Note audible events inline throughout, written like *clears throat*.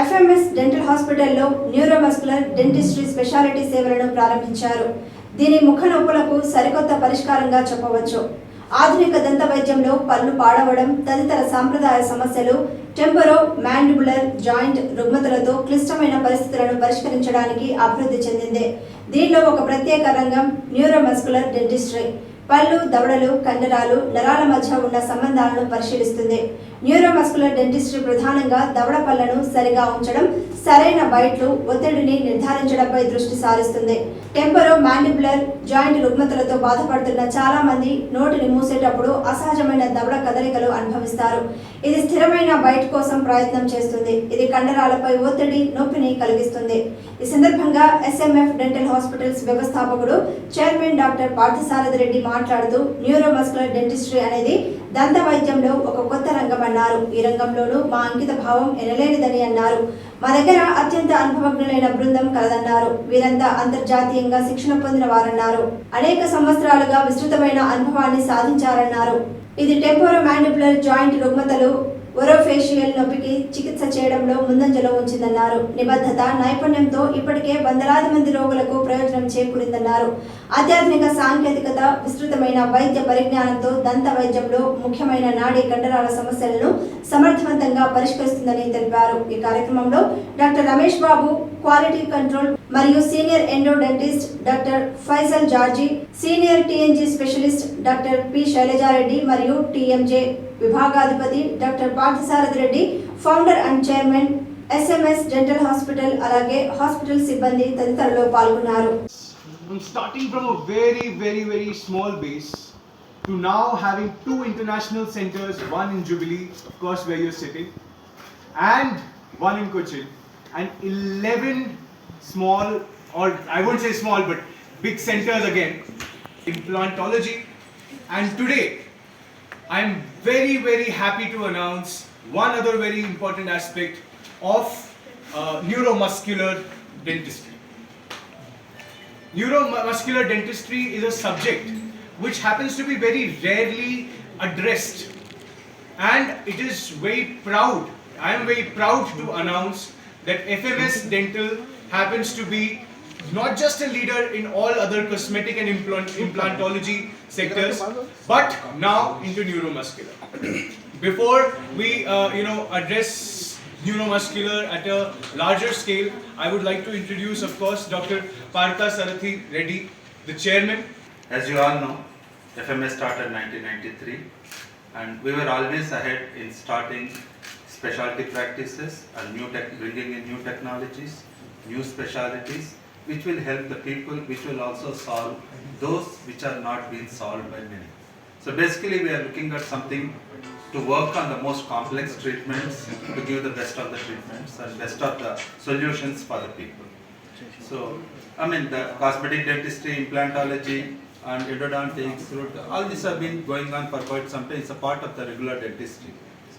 FMS dental హాస్పిటల్లో neuromuscular dentistry speciality సేవలను ప్రారంభించారు. దీని ముఖ నొప్పులకు సరికొత్త పరిష్కారంగా చెప్పవచ్చు. ఆధునిక దంత వైద్యంలో పళ్ళు పాడవడం తదితర సాంప్రదాయ సమస్యలు టెంపరో మ్యాండిబులర్ జాయింట్ రుగ్మతలతో క్లిష్టమైన పరిస్థితులను పరిష్కరించడానికి అభివృద్ధి చెందింది. దీనిలో ఒక ప్రత్యేక రంగం న్యూరోమస్కులర్ డెంటిస్ట్రీ పళ్ళు దవడలు కండరాలు నరాల మధ్య ఉన్న సంబంధాలను పరిశీలిస్తుంది. న్యూరోమస్కులర్ డెంటిస్ట్రీ ప్రధానంగా దవడ పళ్ళను సరిగా ఉంచడం సరైన బైట్లు ఒత్తిడిని నిర్ధారించడంపై దృష్టి సారిస్తుంది. టెంపరో మాండిబులర్ జాయింట్ రుగ్మతలతో బాధపడుతున్న చాలా మంది నోటిని మూసేటప్పుడు అసహజమైన దవడ కదలికలు అనుభవిస్తారు. ఇది స్థిరమైన బయట కోసం ప్రయత్నం చేస్తుంది. ఇది కండరాలపై ఒత్తిడి నొప్పిని కలిగిస్తుంది. ఈ సందర్భంగా ఎస్ఎంఎఫ్ డెంటల్ హాస్పిటల్స్ వ్యవస్థాపకుడు చైర్మన్ డాక్టర్ పార్థసారథి రెడ్డి మాట్లాడుతూ న్యూరోమస్కులర్ డెంటిస్ట్రీ అనేది దంత వైద్యంలో ఒక కొత్త రంగం అన్నారు. ఈ రంగంలోనూ మా అంకిత భావం ఎనలేనిదని అన్నారు. మా దగ్గర అత్యంత అనుభవజ్ఞులైన బృందం కలదన్నారు. వీరంతా అంతర్జాతీయంగా శిక్షణ పొందిన వారన్నారు. అనేక సంవత్సరాలుగా విస్తృతమైన అనుభవాన్ని సాధించారన్నారు. ఇది టెంపోరో మ్యాండిబులర్ జాయింట్ రుగ్మతలు ఒరోఫేషియల్ నొప్పికి చికిత్స చేయడంలో ముందంజలో ఉంచిందన్నారు. నిబద్ధత నైపుణ్యంతో ఇప్పటికే వందలాది మంది రోగులకు ప్రయోజనం చేకూరిందన్నారు. ఆధ్యాత్మిక సాంకేతికత విస్తృతమైన వైద్య పరిజ్ఞానంతో దంత వైద్యంలో ముఖ్యమైన నాడీ కండరాల సమస్యలను సమర్థవంతంగా పరిష్కరిస్తుందని తెలిపారు. ఈ కార్యక్రమంలో doctor Ramesh Babu quality control మరియు senior endodontist doctor Faizal George senior TMJ specialist doctor P Shailaja Reddy మరియు TMJ విభాగాధిపతి doctor Parthasarathi Reddy founder and chairman SMS dental hospital అలాగే హాస్పిటల్ సిబ్బంది తదితరులు పాల్గొన్నారు I'm starting from a very, very, very small base to now having two international centers, one in Jubilee, of course, where you're sitting, and one in Cochin, and 11 small, or I won't say small, but big centers again, implantology. And today, I'm very, very happy to announce one other very important aspect of uh, neuromuscular dentistry. Neuromuscular dentistry is a subject which happens to be very rarely addressed and it is very proud, I am very proud to announce that FMS Dental happens to be not just a leader in all other cosmetic and implant, implantology sectors, but now into neuromuscular. *clears throat* Before we, uh, you know, address neuromuscular at a larger scale, I would like to introduce, of course, Dr. Partha Sarathi Reddy, the chairman. As you all know, FMS started in 1993 and we were always ahead in starting specialty practices and new tech, bringing in new technologies, new specialities, which will help the people, which will also solve those which are not being solved by many. So basically, we are looking at something to work on the most complex treatments, to give the best of the treatments and best of the solutions for the people. So, I mean, the cosmetic dentistry, implantology, and endodontics, all these have been going on for quite some time. It's a part of the regular dentistry.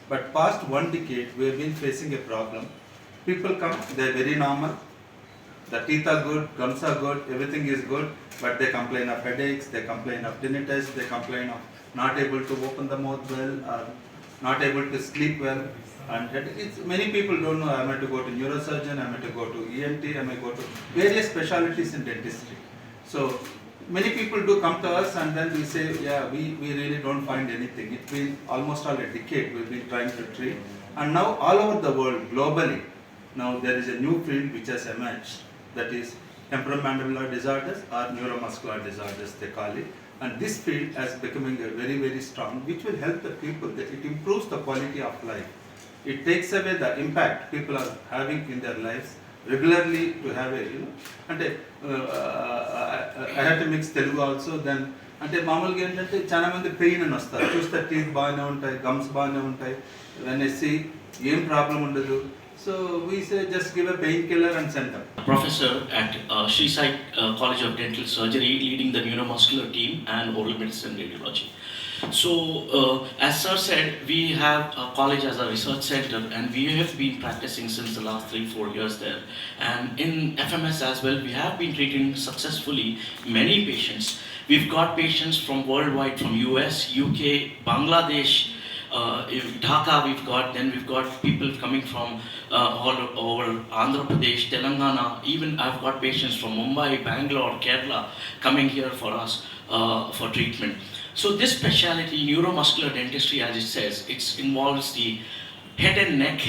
But past one decade, we have been facing a problem. People come, they're very normal. The teeth are good, gums are good, everything is good, but they complain of headaches, they complain of tinnitus, they complain of not able to open the mouth well, or not able to sleep well. And it's, many people don't know, am I to go to neurosurgeon, am I to go to ENT, am I go to various specialties in dentistry. So many people do come to us and then we say, yeah, we, we really don't find anything. It's been almost all a decade we've been trying to treat. And now all over the world, globally, now there is a new field which has emerged that is temporomandibular disorders or neuromuscular disorders they call it. And this field is becoming a very, very strong, which will help the people, that it improves the quality of life. It takes away the impact people are having in their lives regularly to have a, you know, అంటే I have to mix Telugu also then అంటే మామూలుగా ఏంటంటే చాలా మంది pain అని వస్తారు చూస్తే teeth బాగానే ఉంటాయి గమ్స్ బాగానే ఉంటాయి అనేసి ఏం ప్రాబ్లం ఉండదు So we say just give a painkiller and send them. Professor at uh, Sri Sai uh, College of Dental Surgery, leading the neuromuscular team and oral medicine radiology. So, uh, as sir said, we have a college as a research center, and we have been practicing since the last three, four years there. And in FMS as well, we have been treating successfully many patients. We've got patients from worldwide, from US, UK, Bangladesh, uh, if Dhaka we've got, then we've got people coming from uh, all over Andhra Pradesh, Telangana, even I've got patients from Mumbai, Bangalore, Kerala coming here for us uh, for treatment. So this specialty, neuromuscular dentistry, as it says, it involves the head and neck,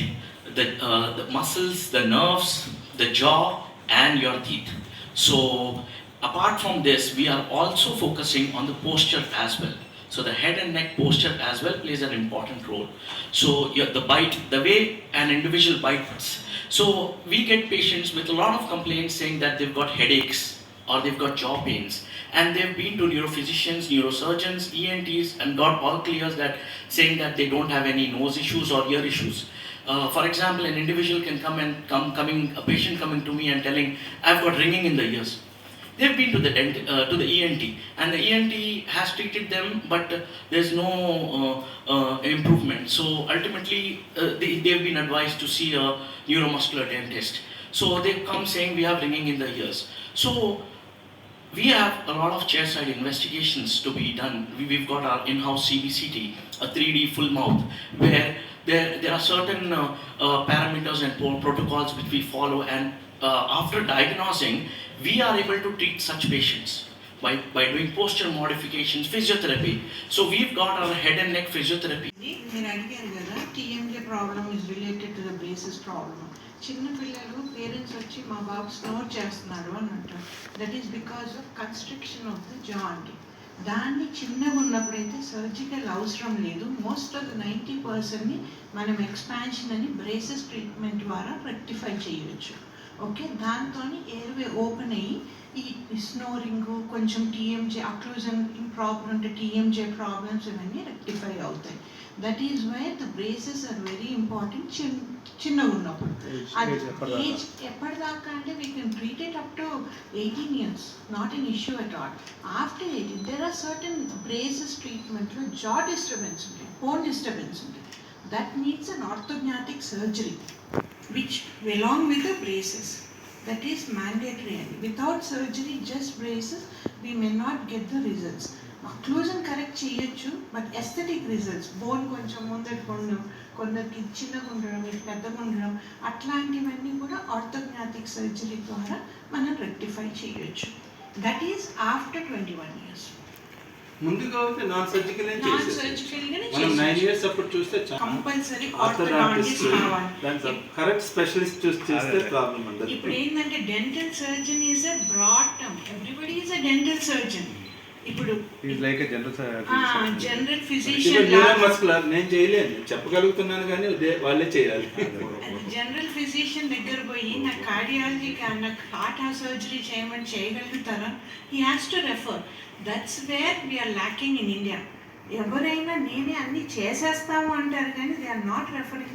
the, uh, the muscles, the nerves, the jaw, and your teeth. So apart from this, we are also focusing on the posture as well. So the head and neck posture as well plays an important role. So your, the bite, the way an individual bites. So we get patients with a lot of complaints saying that they've got headaches or they've got jaw pains and they've been to neurophysicians, neurosurgeons, ENTs and got all clears that saying that they don't have any nose issues or ear issues. Uh, for example, an individual can come and come coming a patient coming to me and telling I've got ringing in the ears. They've been to the dent, uh, to the ENT, and the ENT has treated them, but there's no uh, uh, improvement. So ultimately, uh, they, they've been advised to see a neuromuscular dentist. So they come saying we have ringing in the ears. So we have a lot of chairside investigations to be done. We, we've got our in-house CBCT, a 3D full mouth, where there, there are certain uh, uh, parameters and protocols which we follow, and uh, after diagnosing, we are able to treat such patients by, by doing posture modifications, physiotherapy. So we've got our head and neck physiotherapy. మీరు అడిగారు కదా TMJ problem is related to the problem చిన్న పిల్లలు parents వచ్చి మా బాబు snore చేస్తున్నాడు అని అంటారు. That is because of construction of the joint దాన్ని చిన్నగా ఉన్నప్పుడైతే సర్జికల్ అవసరం లేదు. మోస్ట్ ఆఫ్ ద నైంటీ పర్సెంట్ని మనం ఎక్స్పాన్షన్ అని బ్రేసెస్ ట్రీట్మెంట్ ద్వారా రెక్టిఫై చేయొచ్చు. ఓకే దాంతో ఎయిర్వే ఓపెన్ అయ్యి ఈ స్నోరింగ్ కొంచెం టీఎంజే అక్లూజన్ ప్రాబ్లం ఉంటే టీఎంజే ప్రాబ్లమ్స్ ఇవన్నీ రెక్టిఫై అవుతాయి. That is why the braces are very important చిన్న చిన్నగా ఉన్నప్పుడు. ఏజ్ ఎప్పటిదాకా? అంటే we can treat it up to eighteen years not an issue at all after eighteen there are certain braces ట్రీట్మెంట్లో jaw disturbance ఉంటుంది bone disturbance ఉంటుంది that needs an orthognathic surgery which along with the braces that is mandatory. And without surgery just braces we may not get the results. Occlusion correct చేయొచ్చు but aesthetic results bone కొంచెం ముందరికి ఉండడం కొందరికి చిన్నగా ఉండడం ఇది పెద్దగా ఉండడం అట్లాంటివన్నీ కూడా ఆర్థోగ్నాటిక్ సర్జరీ ద్వారా మనం రెక్టిఫై చేయొచ్చు. That is after twenty one years ముందుగా అయితే నాన్ సర్జికల్ నాన్ సర్జికల్గానే మనం నైన్ ఇయర్స్ అప్పుడు చూస్తే కంపల్సరీ ఆర్థోడాంటిస్ట్ ఆర్థోడాంటిస్ట్ కావాలి. దాని కరెక్ట్ స్పెషలిస్ట్ చూసి చేస్తే ప్రాబ్లం ఉండదు. ఇప్పుడు ఏంటంటే dental surgeon is a broad term everybody is a dental surgeon ఇప్పుడు లైక్ జనరల్ జనరల్ ఫిజిషియన్ నేను చేయలేను చెప్పగలుగుతున్నాను కానీ వాళ్ళే చేయాలి. జనరల్ ఫిజిషియన్ దగ్గర పోయి నాకు కార్డియాలజీ నాకు హార్ట్ సర్జరీ చేయమని చేయగలుగుతారా? He has to refer that's where we're lacking in India ఎవరైనా నేనే అన్ని చేసేస్తాము అంటారు కానీ దే ఆర్ నాట్ రెఫరింగ్